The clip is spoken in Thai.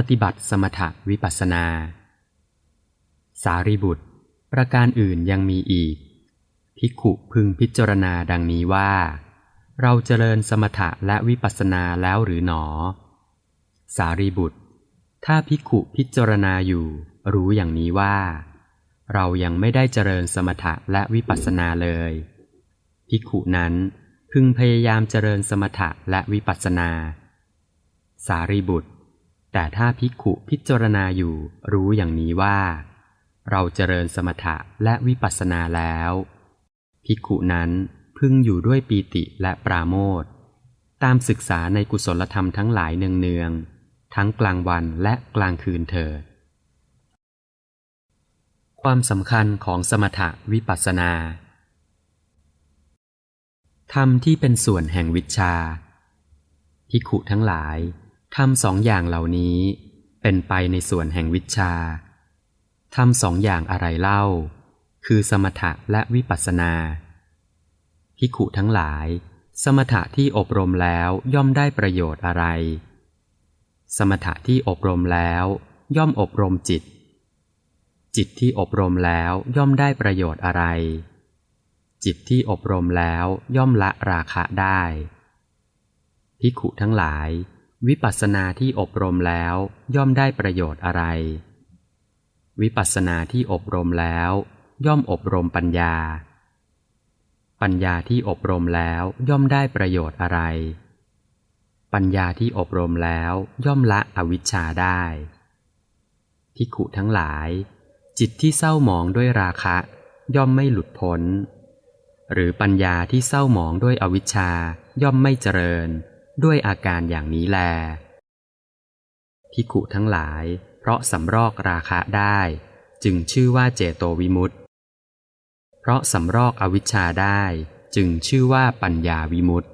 ปฏิบัติสมถะวิปัสนา สารีบุตร ประการอื่นยังมีอีก ภิกขุพึงพิจารณาดังนี้ว่า เราเจริญสมถะและวิปัสนาแล้วหรือหนอ สารีบุตร ถ้าภิกขุพิจารณาอยู่รู้อย่างนี้ว่า เรายังไม่ได้เจริญสมถะและวิปัสนาเลย ภิกขุนั้นพึงพยายามเจริญสมถะและวิปัสสนา สารีบุตร แต่ถ้าภิกขุพิจารณาอยู่รู้อย่างนี้ว่า เราเจริญสมถะและวิปัสสนาแล้ว ภิกขุนั้นพึงอยู่ด้วยปีติและปราโมทตามศึกษาในกุศลธรรมทั้งหลายเนืองๆทั้งกลางวันและกลางคืนเถิด ความสำคัญของสมถะวิปัสสนาธรรมที่เป็นส่วนแห่งวิชาภิกขุทั้งหลาย ทำสองอย่างเหล่านี้เป็นไปในส่วนแห่งวิชาทำสองอย่างอะไรเล่า คือสมถะและวิปัสสนาภิกขุทั้งหลาย สมถะที่อบรมแล้วย่อมได้ประโยชน์อะไร สมถะที่อบรมแล้วย่อมอบรมจิต จิตที่อบรมแล้วย่อมได้ประโยชน์อะไร จิตที่อบรมแล้วย่อมละราคะได้ภิกขุทั้งหลาย วิปัสสนาที่อบรมแล้วย่อมได้ประโยชน์อะไร วิปัสสนาที่อบรมแล้ว ย่อมอบรมปัญญา ปัญญาที่อบรมแล้วย่อมได้ประโยชน์อะไร ปัญญาที่อบรมแล้วย่อมละอวิชชาได้ภิขุทั้งหลาย จิตที่เศร้าหมองด้วยราคะ ย่อมไม่หลุดพ้น หรือปัญญาที่เศร้าหมองด้วยอวิชชาย่อมไม่เจริญ ด้วยอาการอย่างนี้แลพิกขุทั้งหลาย เพราะสำรอกราคะได้ จึงชื่อว่าเจโตวิมุตติ เพราะสำรอกอวิชชาได้ จึงชื่อว่าปัญญาวิมุตติ